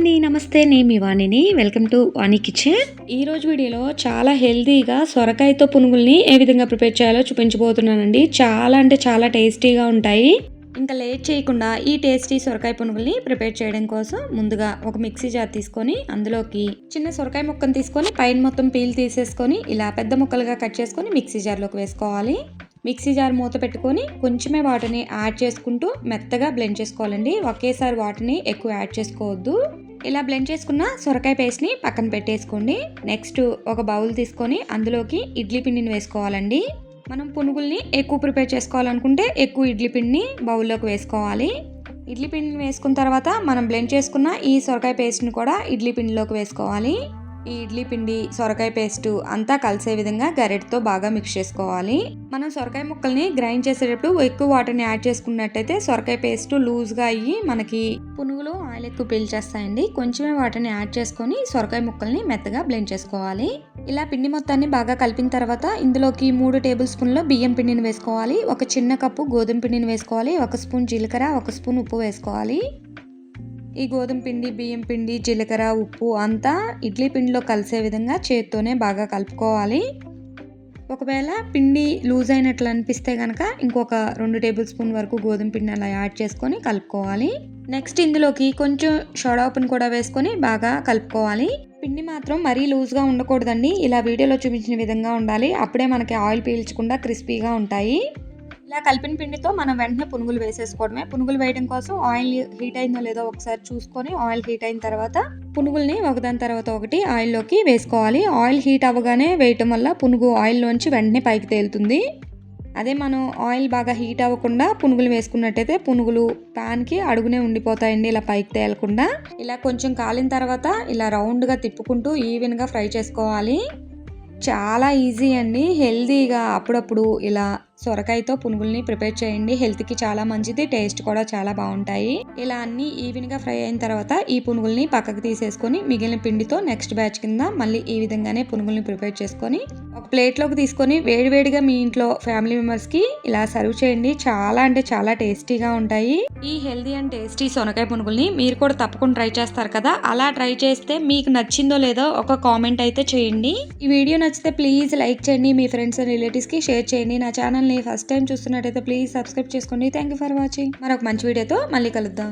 అండి నమస్తే నేను మీ వాణిని. Welcome to Vani kitchen. ఈ రోజు వీడియోలో చాలా హెల్తీగా సొరకాయతో పునుగుల్ని ఏ విధంగా ప్రిపేర్ చేయాలో చూపించబోతున్నానండి. చాలా అంటే చాలా టేస్టీగా ఉంటాయి. ఇంకా లేట్ చేయకుండా ఈ టేస్టీ సొరకాయ పునుగుల్ని ప్రిపేర్ చేయడం కోసం ముందుగా ఒక మిక్సీ జార్ తీసుకొని అందులోకి చిన్న సొరకాయ ముక్కను తీసుకొని పైన మొత్తం పీల్ తీసేసుకొని ఇలా పెద్ద ముక్కలుగా కట్ చేసుకొని మిక్సీ జార్లోకి వేసుకోవాలి. మిక్సీ జార్ మూత పెట్టుకొని కొంచెమే వాటిని యాడ్ చేసుకుంటూ మెత్తగా బ్లెండ్ చేసుకోవాలండి. ఒకేసారి వాటిని ఎక్కువ యాడ్ చేసుకోవద్దు. ఇలా బ్లెండ్ చేసుకున్న సొరకాయ పేస్ట్ని పక్కన పెట్టేసుకోండి. నెక్స్ట్ ఒక బౌల్ తీసుకొని అందులోకి ఇడ్లీ పిండిని వేసుకోవాలండి. మనం పునుగుల్ని ఎక్కువ ప్రిపేర్ చేసుకోవాలనుకుంటే ఎక్కువ ఇడ్లీ పిండిని బౌల్లోకి వేసుకోవాలి. ఇడ్లీ పిండిని వేసుకున్న తర్వాత మనం బ్లెండ్ చేసుకున్న ఈ సొరకాయ పేస్ట్ని కూడా ఇడ్లీ పిండిలోకి వేసుకోవాలి. ఈ ఇడ్లీ పిండి సొరకాయ పేస్ట్ అంతా కలిసే విధంగా గరెట్తో బాగా మిక్స్ చేసుకోవాలి. మనం సొరకాయ ముక్కల్ని గ్రైండ్ చేసేటప్పుడు ఎక్కువ వాటర్ని యాడ్ చేసుకున్నట్టయితే సొరకాయ పేస్ట్ లూజ్గా అయ్యి మనకి పునుగులు ఆయిల్ ఎక్కువ పీల్చేస్తాయండి. కొంచెమే వాటర్ని యాడ్ చేసుకొని సొరకాయ ముక్కల్ని మెత్తగా బ్లెండ్ చేసుకోవాలి. ఇలా పిండి మొత్తాన్ని బాగా కలిపిన తర్వాత ఇందులోకి మూడు టేబుల్ స్పూన్ల బియ్యం పిండిని వేసుకోవాలి. ఒక చిన్న కప్పు గోధుమ పిండిని వేసుకోవాలి. ఒక స్పూన్ జీలకర్ర ఒక స్పూన్ ఉప్పు వేసుకోవాలి. ఈ గోధుమ పిండి బియ్యం పిండి జీలకర్ర ఉప్పు అంతా ఇడ్లీ పిండిలో కలిసే విధంగా చేత్తోనే బాగా కలుపుకోవాలి. ఒకవేళ పిండి లూజ్ అయినట్లు అనిపిస్తే కనుక ఇంకొక రెండు టేబుల్ స్పూన్ వరకు గోధుమ పిండి అలా యాడ్ చేసుకొని కలుపుకోవాలి. నెక్స్ట్ ఇందులోకి కొంచెం సోడా కూడా వేసుకొని బాగా కలుపుకోవాలి. పిండి మాత్రం మరీ లూజ్గా ఉండకూడదండి. ఇలా వీడియోలో చూపించిన విధంగా ఉండాలి. అప్పుడే మనకి ఆయిల్ పీల్చకుండా క్రిస్పీగా ఉంటాయి. ఇలా కలిపిన పిండితో మనం వెంటనే పునుగులు వేసేసుకోవడమే. పునుగులు వేయడం కోసం ఆయిల్ హీట్ అయిందో లేదో ఒకసారి చూసుకొని ఆయిల్ హీట్ అయిన తర్వాత పునుగుల్ని ఒకదాని తర్వాత ఒకటి ఆయిల్లోకి వేసుకోవాలి. ఆయిల్ హీట్ అవ్వగానే వేయటం వల్ల పునుగు ఆయిల్లోంచి వెంటనే పైకి తేలుతుంది. అదే మనం ఆయిల్ బాగా హీట్ అవ్వకుండా పునుగులు వేసుకున్నట్టయితే పునుగులు ప్యాన్కి అడుగునే ఉండిపోతాయండి ఇలా పైకి తేలకుండా. ఇలా కొంచెం కాలిన తర్వాత ఇలా రౌండ్గా తిప్పుకుంటూ ఈవెన్గా ఫ్రై చేసుకోవాలి. చాలా ఈజీ అండి. హెల్దీగా అప్పుడప్పుడు ఇలా సొరకాయతో పునుగుల్ని ప్రిపేర్ చేయండి. హెల్త్కి చాలా మంచిది టేస్ట్ కూడా చాలా బాగుంటాయి. ఇలా అన్ని ఈవెన్గా ఫ్రై అయిన తర్వాత ఈ పునుగుల్ని పక్కకు తీసేసుకొని మిగిలిన పిండితో నెక్స్ట్ బ్యాచ్ కింద మళ్ళీ ఈ విధంగానే పునుగుల్ని ప్రిపేర్ చేసుకొని ఒక ప్లేట్లోకి తీసుకొని వేడివేడిగా మీ ఇంట్లో ఫ్యామిలీ మెంబర్స్కి ఇలా సర్వ్ చేయండి. చాలా అంటే చాలా టేస్టీగా ఉంటాయి. ఈ హెల్దీ అండ్ టేస్టీ సొనకాయ పునుగుల్ని మీరు కూడా తప్పకుండా ట్రై చేస్తారు కదా? అలా ట్రై చేస్తే మీకు నచ్చిందో లేదో ఒక కామెంట్ అయితే చేయండి. ఈ వీడియో నచ్చితే ప్లీజ్ లైక్ చేయండి మీ ఫ్రెండ్స్ అండ్ రిలేటివ్స్కి షేర్ చేయండి. నా ఛానల్ని ఫస్ట్ టైం చూస్తున్నట్టయితే ప్లీజ్ సబ్స్క్రైబ్ చేసుకోండి థ్యాంక్ యూ ఫర్ వాచింగ్ మరొక మంచి వీడియోతో మళ్ళీ కలుద్దాం.